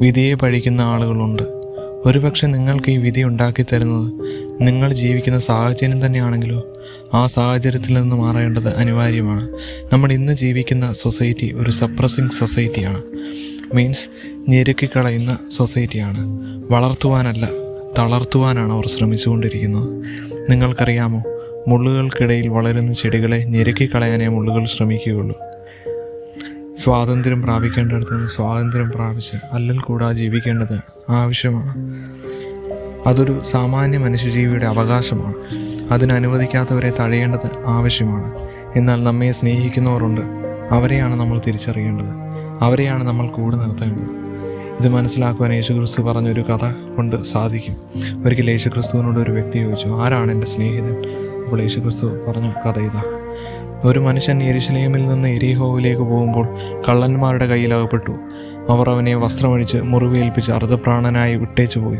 വിധിയെ പഴിക്കുന്ന ആളുകളുണ്ട്. ഒരുപക്ഷെ നിങ്ങൾക്ക് ഈ വിധി ഉണ്ടാക്കി തരുന്നത് നിങ്ങൾ ജീവിക്കുന്ന സാഹചര്യം തന്നെയാണെങ്കിലോ ആ സാഹചര്യത്തിൽ നിന്ന് മാറേണ്ടത് അനിവാര്യമാണ്. നമ്മൾ ഇന്ന് ജീവിക്കുന്ന സൊസൈറ്റി ഒരു സപ്രസിങ് സൊസൈറ്റിയാണ്. മീൻസ് ഞെരുക്കിക്കളയുന്ന സൊസൈറ്റിയാണ്. വളർത്തുവാനല്ല തളർത്തുവാനാണ് അവർ ശ്രമിച്ചുകൊണ്ടിരിക്കുന്നത്. നിങ്ങൾക്കറിയാമോ മുള്ളുകൾക്കിടയിൽ വളരുന്ന ചെടികളെ ഞെരുക്കിക്കളയാനേ മുള്ളുകൾ ശ്രമിക്കുകയുള്ളൂ. സ്വാതന്ത്ര്യം പ്രാപിക്കേണ്ടടുത്ത് നിന്ന് സ്വാതന്ത്ര്യം പ്രാപിച്ച് അല്ലൽ കൂടാതെ ജീവിക്കേണ്ടത് ആവശ്യമാണ്. അതൊരു സാമാന്യ മനുഷ്യജീവിയുടെ അവകാശമാണ്. അതിനനുവദിക്കാത്തവരെ തഴയേണ്ടത് ആവശ്യമാണ്. എന്നാൽ നമ്മെ സ്നേഹിക്കുന്നവരുണ്ട്. അവരെയാണ് നമ്മൾ തിരിച്ചറിയേണ്ടത്. അവരെയാണ് നമ്മൾ കൂടെ നിർത്തേണ്ടത്. ഇത് മനസ്സിലാക്കുവാൻ യേശുക്രിസ്തു പറഞ്ഞൊരു കഥ കൊണ്ട് സാധിക്കും. ഒരിക്കൽ യേശുക്രിസ്തുവിനോട് ഒരു വ്യക്തി ചോദിച്ചു ആരാണ് എന്റെ സ്നേഹിതൻ? അപ്പോൾ യേശുക്രിസ്തു പറഞ്ഞ കഥ ഇതാ. ഒരു മനുഷ്യൻ എരിശിലേമിൽ നിന്ന് എരിഹോവിലേക്ക് പോകുമ്പോൾ കള്ളന്മാരുടെ കയ്യിലകപ്പെട്ടു. അവർ അവനെ വസ്ത്രമഴിച്ച് മുറിവേൽപ്പിച്ച് അർദ്ധപ്രാണനായി വിട്ടേച്ചു പോയി.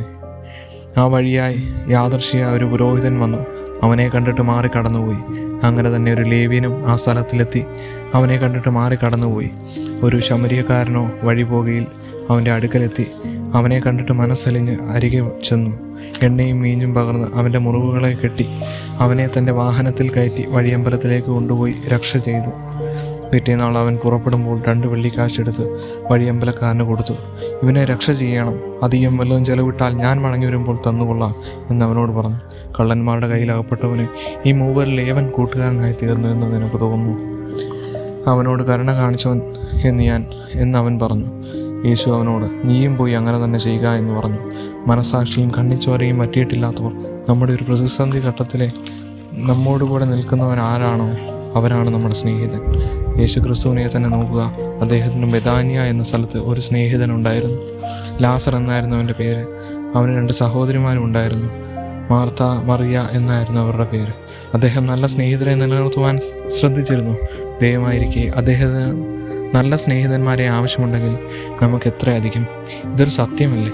ആ വഴിയായി യാദർശിയ ഒരു പുരോഹിതൻ വന്നു. അവനെ കണ്ടിട്ട് മാറി കടന്നുപോയി. അങ്ങനെ തന്നെ ഒരു ലേവ്യനും ആ സ്ഥലത്തിലെത്തി. അവനെ കണ്ടിട്ട് മാറി കടന്നുപോയി. ഒരു ശമരിയക്കാരനോ വഴി പോകുകയിൽ അവന്റെ അടുക്കലെത്തി. അവനെ കണ്ടിട്ട് മനസ്സലിഞ്ഞ് അരികെ ചെന്നു. എണ്ണയും മീഞ്ഞും പകർന്ന് അവന്റെ മുറിവുകളെ കെട്ടി. അവനെ തന്റെ വാഹനത്തിൽ കയറ്റി വഴിയമ്പലത്തിലേക്ക് കൊണ്ടുപോയി രക്ഷ ചെയ്തു. പിറ്റേന്നാൾ അവൻ പുറപ്പെടുമ്പോൾ രണ്ട് വെള്ളിക്കാശെടുത്ത് വഴിയമ്പലക്കാരന് കൊടുത്തു. ഇവനെ രക്ഷ ചെയ്യണം. അധികം വല്ലതും ചെലവിട്ടാൽ ഞാൻ മടങ്ങി വരുമ്പോൾ തന്നുകൊള്ളാം എന്ന് അവനോട് പറഞ്ഞു. കള്ളന്മാരുടെ കയ്യിൽ അകപ്പെട്ടവന് ഈ മൂവരിൽ ഏവൻ കൂട്ടുകാരനായി തീർന്നു എന്ന് നിനക്ക് തോന്നുന്നു? അവനോട് കരുണ കാണിച്ചവൻ എന്ന് ഞാൻ എന്ന് അവൻ പറഞ്ഞു. യേശു അവനോട് നീയും പോയി അങ്ങനെ തന്നെ ചെയ്യുക എന്ന് പറഞ്ഞു. മനസാക്ഷിയും കണ്ണിച്ചോരയും പറ്റിയിട്ടില്ലാത്തവർ നമ്മുടെ ഒരു പ്രതിസന്ധി ഘട്ടത്തിലെ നമ്മോട് കൂടെ നിൽക്കുന്നവൻ ആരാണോ അവനാണ് നമ്മുടെ സ്നേഹിതൻ. യേശു ക്രിസ്തുവിനെ തന്നെ നോക്കുക. അദ്ദേഹത്തിന് ബെദാനിയ എന്ന സ്ഥലത്ത് ഒരു സ്നേഹിതൻ ഉണ്ടായിരുന്നു. ലാസർ എന്നായിരുന്നു അവന്റെ പേര്. അവന് രണ്ട് സഹോദരിമാരും ഉണ്ടായിരുന്നു. മാർത്ത മറിയ എന്നായിരുന്നു അവരുടെ പേര്. അദ്ദേഹം നല്ല സ്നേഹിതരെ നിലനിർത്തുവാൻ ശ്രദ്ധിച്ചിരുന്നു. ദയമായിരിക്കെ അദ്ദേഹത്തിന് നല്ല സ്നേഹിതന്മാരെ ആവശ്യമുണ്ടെങ്കിൽ നമുക്ക് എത്രയധികം? ഇതൊരു സത്യമല്ലേ?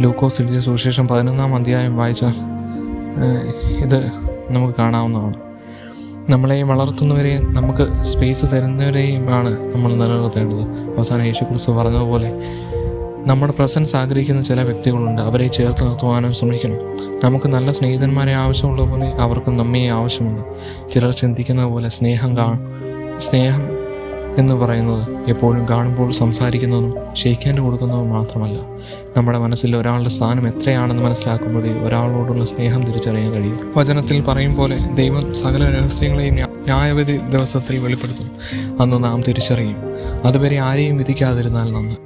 ലൂക്കോസ് എഴുതിയ സുവിശേഷം പതിനൊന്നാം അധ്യായം വായിച്ചാൽ ഇത് നമുക്ക് കാണാവുന്നതാണ്. നമ്മളെ വളർത്തുന്നവരെയും നമുക്ക് സ്പേസ് തരുന്നവരെയുമാണ് നമ്മൾ നിലനിർത്തേണ്ടത്. അവസാനം യേശുക്രിസ്തു പറഞ്ഞതുപോലെ നമ്മുടെ പ്രസൻസ് ആഗ്രഹിക്കുന്ന ചില വ്യക്തികളുണ്ട്. അവരെ ചേർത്ത് നിർത്തുവാനും ശ്രമിക്കണം. നമുക്ക് നല്ല സ്നേഹിതന്മാരെ ആവശ്യമുള്ള പോലെ അവർക്കും നമ്മെ ആവശ്യമുണ്ട്. ചിലർ ചിന്തിക്കുന്ന പോലെ സ്നേഹം കാ സ്നേഹം എന്ന് പറയുന്നത് എപ്പോഴും കാണുമ്പോൾ സംസാരിക്കുന്നതും ഷെയ്ക്കാൻഡ് കൊടുക്കുന്നതും മാത്രമല്ല. നമ്മുടെ മനസ്സിൽ ഒരാളുടെ സ്ഥാനം എത്രയാണെന്ന് മനസ്സിലാക്കുമ്പോഴേ ഒരാളോടുള്ള സ്നേഹം തിരിച്ചറിയാൻ കഴിയും. വചനത്തിൽ പറയും പോലെ ദൈവം സകല രഹസ്യങ്ങളെയും ന്യാ- ന്യായവിധി ദിവസത്തിൽ വെളിപ്പെടുത്തും. അന്ന് നാം തിരിച്ചറിയും. അതുവരെ ആരെയും വിധിക്കാതിരുന്നാൽ നന്ന്.